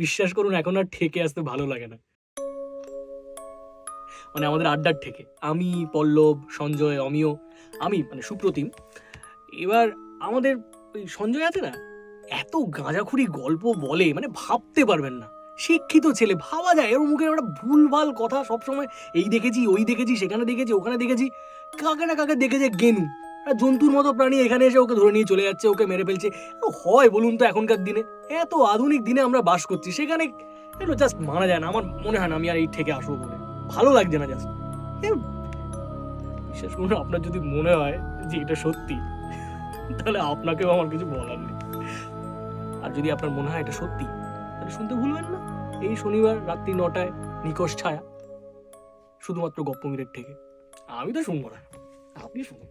বিশ্বাস করুন, এখন আর ঠেকে আসতে ভালো লাগে না। মানে আমাদের আড্ডার থেকে আমি, পল্লব, সঞ্জয়, অমিয়, আমি মানে সুপ্রতিম। এবার আমাদের ওই সঞ্জয় আছে না, এত গাঁজাখুরি গল্প বলে মানে ভাবতে পারবেন না। শিক্ষিত ছেলে, ভাবা যায় এর মুখে একটা ভুলভাল কথা সবসময়, এই দেখেছি, ওই দেখেছি, সেখানে দেখেছি, ওখানে দেখেছি, কাকে না কাকে দেখেছে গেনু। জন্তুর মতো প্রাণী এখানে এসে ওকে ধরে নিয়ে চলে যাচ্ছে, ওকে মেরে ফেলছে। হয় বলুন তো এখনকার দিনে? এত আধুনিক দিনে আমরা বাস করছি, সেখানে এগুলো জাস্ট মানা যায় না। আমার মনে হয় না আমি আর এই থেকে আসব বলে। ভালো লাগছে না জাস্ট বিশেষ করে আপনার যদি মনে হয় যে এটা সত্যি, তাহলে আপনাকেও আমার কিছু বলার নেই। আর যদি আপনার মনে হয় এটা সত্যি, তাহলে শুনতে ভুলবেন না। এই শনিবার রাত্রি নটায় নিকশ ছায়া, শুধুমাত্র গপ্প মিনিট থেকে। আমি তো শুনব না, আপনি শুনুন।